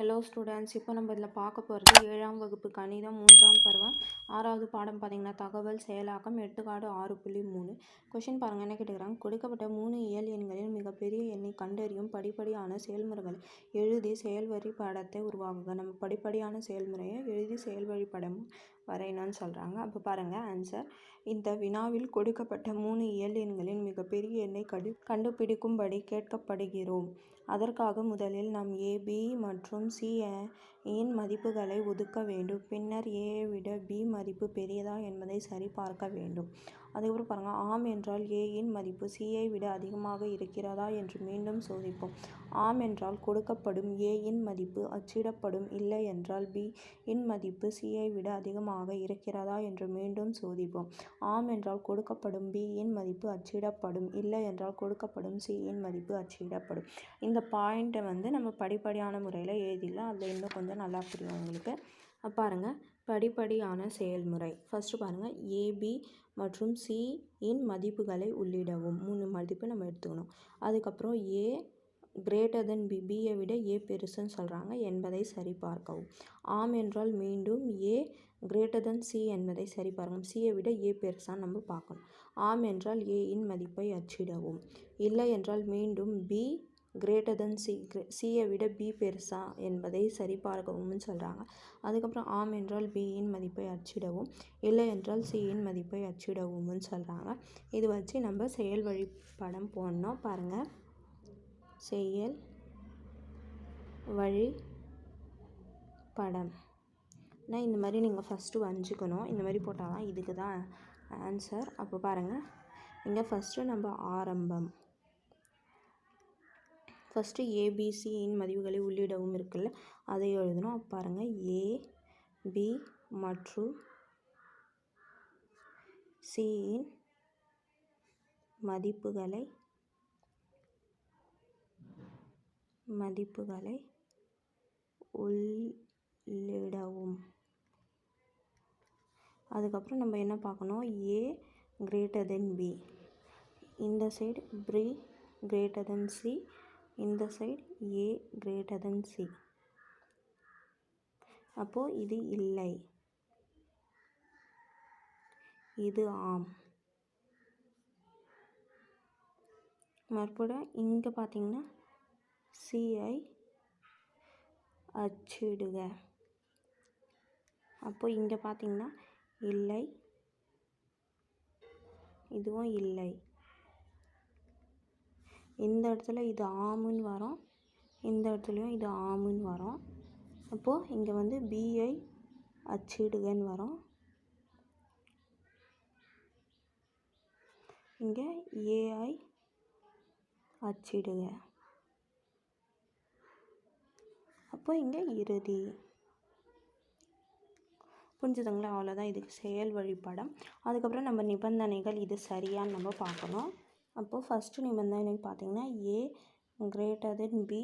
Hello students இப்போ நம்ம இதில் பார்க்க போகிறது ஏழாம் வகுப்பு கணிதம் மூன்றாம் பருவம். ஆறாவது பாடம் பார்த்தீங்கன்னா தகவல் செயலாக்கம் எடுத்துக்காடு ஆறு புள்ளி மூணு. கொஷின் பாருங்கள் என்ன கேட்டுக்கிறாங்க? கொடுக்கப்பட்ட மூணு இயல் எண்களின் மிகப்பெரிய எண்ணை கண்டறியும் படிப்படியான செயல்முறைகளை. எழுதி செயல்வழி படத்தை உருவாக்குங்க நம்ம படிப்படியான செயல்முறையை எழுதி செயல்வழி படம் வரையணும்னு சொல்கிறாங்க அப்போ பாருங்கள் ஆன்சர் இந்த வினாவில் கொடுக்கப்பட்ட மூணு இயல் எண்களின் மிகப்பெரிய எண்ணை கண்டு கண்டுபிடிக்கும்படி கேட்கப்படுகிறோம். அதற்காக முதலில் நாம் ஏபி மற்றும் சி ஏன் மதிப்புகளை ஒதுக்க வேண்டும்? பின்னர் ஏயை விட பி மதிப்பு பெரியதா என்பதை சரிபார்க்க வேண்டும். அதுக்கப்புறம் பாருங்கள் ஆம் என்றால் ஏயின் மதிப்பு சியை விட அதிகமாக இருக்கிறதா என்று மீண்டும் சோதிப்போம். ஆம் என்றால் கொடுக்கப்படும் ஏயின் மதிப்பு அச்சிடப்படும் இல்லை என்றால் பி இன் மதிப்பு சியை விட அதிகமாக இருக்கிறதா என்று மீண்டும் சோதிப்போம். ஆம் என்றால் கொடுக்கப்படும் பி இன் மதிப்பு அச்சிடப்படும் இல்லை என்றால் கொடுக்கப்படும் சி இன் மதிப்பு அச்சிடப்படும். இந்த பாயிண்ட்டை வந்து நம்ம படிப்படியான முறையில் எழுதிடலாம். அதில் இன்னும் கொஞ்சம் நல்லா புரியும் உங்களுக்கு. பாருங்கள் படிப்படியான செயல்முறை. ஃபஸ்ட்டு பாருங்கள் ஏபி மற்றும் சி இன் மதிப்புகளை உள்ளிடவும். மூணு மதிப்பு நம்ம எடுத்துக்கணும். அதுக்கப்புறம் ஏ கிரேட்டர் தென் பி பியை விட ஏ பெருசுன்னு சொல்கிறாங்க என்பதை சரிபார்க்கவும். ஆம் என்றால் மீண்டும் ஏ கிரேட்டர் தென் சி என்பதை சரிபார்க்கணும் சியை விட ஏ பெருசான்னு நம்ம பார்க்கணும். ஆம் என்றால் ஏ இன் மதிப்பை அச்சிடவும். இல்லை என்றால் மீண்டும் பி கிரேட்டர் தென் சி சியை விட பி பெருசா என்பதை சரிபார்க்கவும்னு சொல்கிறாங்க அதுக்கப்புறம் ஆம் என்றால் பியின் மதிப்பை அச்சிடவும் இல்லை என்றால் சியின் மதிப்பை அச்சிடவும்னு சொல்கிறாங்க இது வச்சு நம்ம செயல் வழிப்படம் போடணும் பாருங்கள் செயல் வழி படம் நான் இந்த மாதிரி நீங்கள் ஃபஸ்ட்டு வஞ்சிக்கணும். இந்த மாதிரி போட்டால் தான் இதுக்கு தான் ஆன்சர் அப்போ பாருங்கள் இங்கே ஃபஸ்ட்டு நம்ம ஆரம்பம். ஃபஸ்ட்டு ஏபிசியின் e மதிப்புகளை உள்ளிடவும் இருக்குல்ல? அதை எழுதணும். பாருங்கள் ஏ பி மற்றும் சியின் மதிப்புகளை மதிப்புகளை உள்ளிடவும். அதுக்கப்புறம் நம்ம என்ன பார்க்கணும்? ஏ கிரேட்டர் தென் பி இந்த side B greater than C இந்த side A greater than C அப்போது இது இல்லை. இது ஆம். மறுபடியும் இங்கே பார்த்தீங்கன்னா சிஐ அச்சிடுக. அப்போது இங்கே பார்த்தீங்கன்னா இல்லை. இதுவும் இல்லை. இந்த இடத்துல இது ஆமுன்னு வரும். இந்த இடத்துலையும் இது ஆமுன்னு வரும். அப்போது இங்கே வந்து பிஐ அச்சிடுகன்னு வரும். இங்கே ஏஐ அச்சிடுக. அப்போ இங்கே இறுதி. புரிஞ்சுதுங்களா? அவ்வளோதான் இதுக்கு செயல் வழிபடம். அதுக்கப்புறம் நம்ம நிபந்தனைகள் இது சரியான்னு நம்ம பார்க்கணும். அப்போது ஃபஸ்ட்டு நிபந்தனை பார்த்திங்கன்னா ஏ கிரேட்டர் தென் பி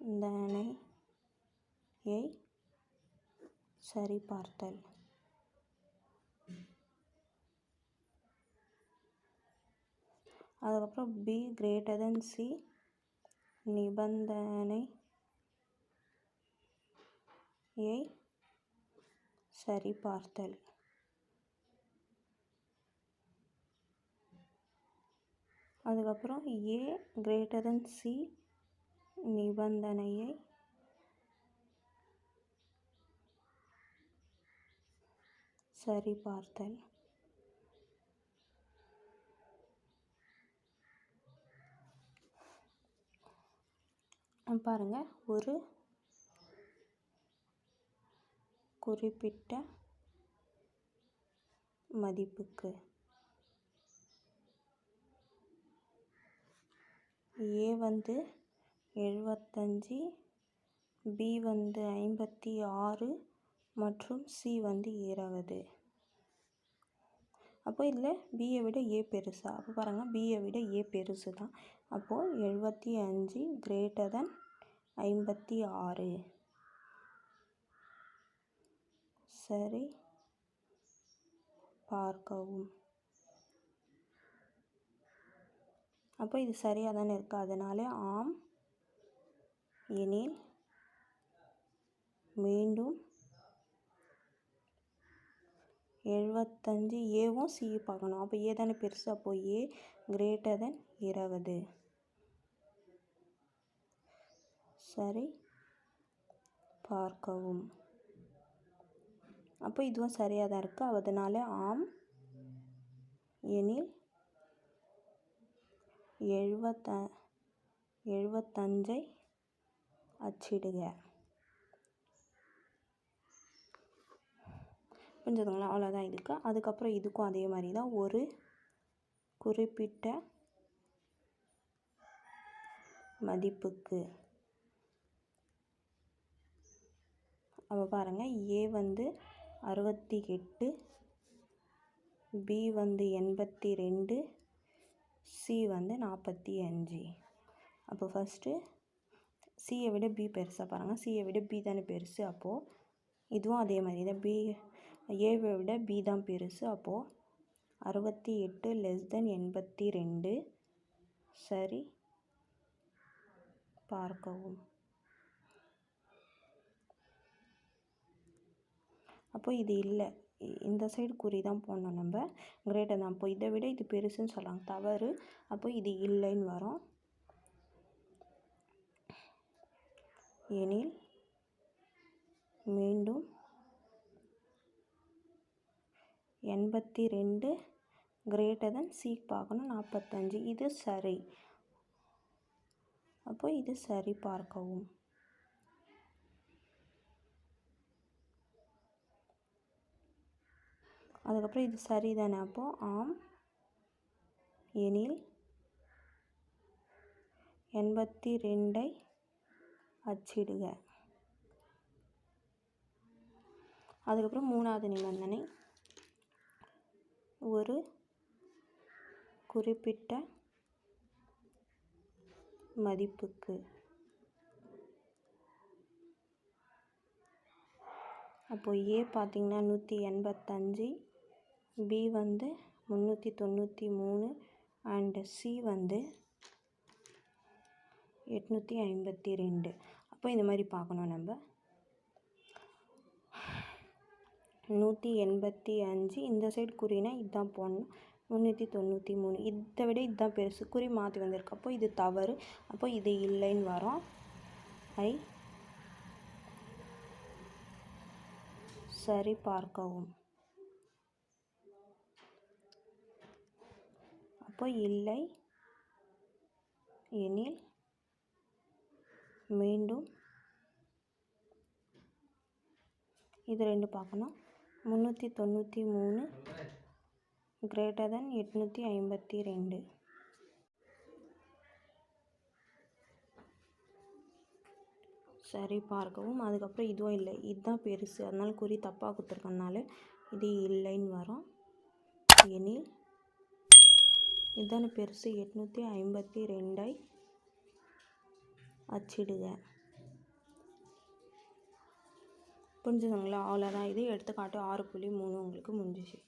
நிபந்தனையை சரிபார்த்தல். அதுக்கப்புறம் பி கிரேட்டர் தென் சி சரி சரிபார்த்தல். அதுக்கப்புறம் ஏ கிரேட்டர் தென் சி நிபந்தனையை சரிபார்த்தல். பாருங்கள் ஒரு குறிப்பிட்ட மதிப்புக்கு ஏ வந்து எழுபத்தஞ்சி பி வந்து ஐம்பத்தி ஆறு மற்றும் சி வந்து இருபது. அப்போ இதில் பியை விட ஏ பெருசா? அப்போ பாருங்கள் பியை விட ஏ பெருசு தான். அப்போது எழுபத்தி அஞ்சு கிரேட்டர் தென் ஐம்பத்தி ஆறு. சரி பார்க்கவும். அப்போ இது சரியாக தானே இருக்குது அதனால ஆம். எனில் மீண்டும் எழுபத்தஞ்சு ஏவும் சி பார்க்கணும். அப்போ ஏ தானே பெருசு? அப்போ ஏ கிரேட்டர் தென் இருபது சரி பார்க்கவும். அப்போ இதுவும் சரியாக தான் இருக்குது அதனால ஆம். எனில் எழுபத்த எழுபத்தஞ்சை அச்சிடுக. புரிஞ்சதுங்களா? அவ்வளோதான் இதுக்கு. அதுக்கப்புறம் இதுக்கும் அதே மாதிரி தான். ஒரு குறிப்பிட்ட மதிப்புக்கு. அப்போ பாருங்கள் ஏ வந்து அறுபத்தி எட்டு பி வந்து எண்பத்தி ரெண்டு சி வந்து நாற்பத்தி அஞ்சு. அப்போ ஃபஸ்ட்டு சியை விட பி பெருசாக பாருங்கள் சியை விட பி தானே பெருசு. அப்போது இதுவும் அதே மாதிரி தான். பி ஏவை விட பி தான் பெருசு. அப்போது அறுபத்தி எட்டு லெஸ் தென் எண்பத்தி ரெண்டு. சரி. பார்க்கவும். அப்போது இது இல்லை. இந்த சைடு குறி தான் போடணும் நம்ம. Greater than. அப்போ இதை விட இது பெருசுன்னு சொல்லலாம் தவறு. அப்போ இது இல்லைன்னு வரும். எனில் மீண்டும் எண்பத்தி ரெண்டு கிரேட்டர் தென் சீக் பார்க்கணும். நாற்பத்தஞ்சு. இது சரி. அப்போ இது சரி பார்க்கவும். அதுக்கப்புறம் இது சரி தானே அப்போது ஆம். எனில் எண்பத்தி ரெண்டை அச்சிடுக. அதுக்கப்புறம் மூணாவது நிபந்தனை. ஒரு குறிப்பிட்ட மதிப்புக்கு அப்போது ஏ பார்த்திங்கன்னா நூற்றி எண்பத்தஞ்சு பி வந்து முந்நூற்றி தொண்ணூற்றி மூணு அண்டு சி வந்து எட்நூற்றி ஐம்பத்தி ரெண்டு. அப்போ இந்த மாதிரி பார்க்கணும் நம்ம. நூற்றி எண்பத்தி அஞ்சு இந்த சைடு குறினா இதுதான் போடணும். முந்நூற்றி தொண்ணூற்றி மூணு இதை விட இதுதான் பெருசு. குறி மாற்றி வந்திருக்கு. அப்போ இது தவறு. அப்போ இது இல்லைன்னு வரும். ஐ சரி பார்க்கவும். அப்போ இல்லை. எனில் மீண்டும் இது ரெண்டு பார்க்கணும். முந்நூற்றி தொண்ணூற்றி மூணு கிரேட்டர் தென் எட்நூற்றி ஐம்பத்தி ரெண்டு. சரி பார்க்கவும். அதுக்கப்புறம் இதுவும் இல்லை. இதுதான் பெருசு. அதனால குறி தப்பாக கொடுத்துருக்கனால இது இல்லைன்னு வரும். எனில் இதான பெருசு எட்நூற்றி ஐம்பத்தி ரெண்டை அச்சிடுக. புரிஞ்சுதுங்களா? அவ்வளோதான் இது எடுத்துக்காட்டு ஆறு புள்ளி மூணு உங்களுக்கு முடிஞ்சிச்சு.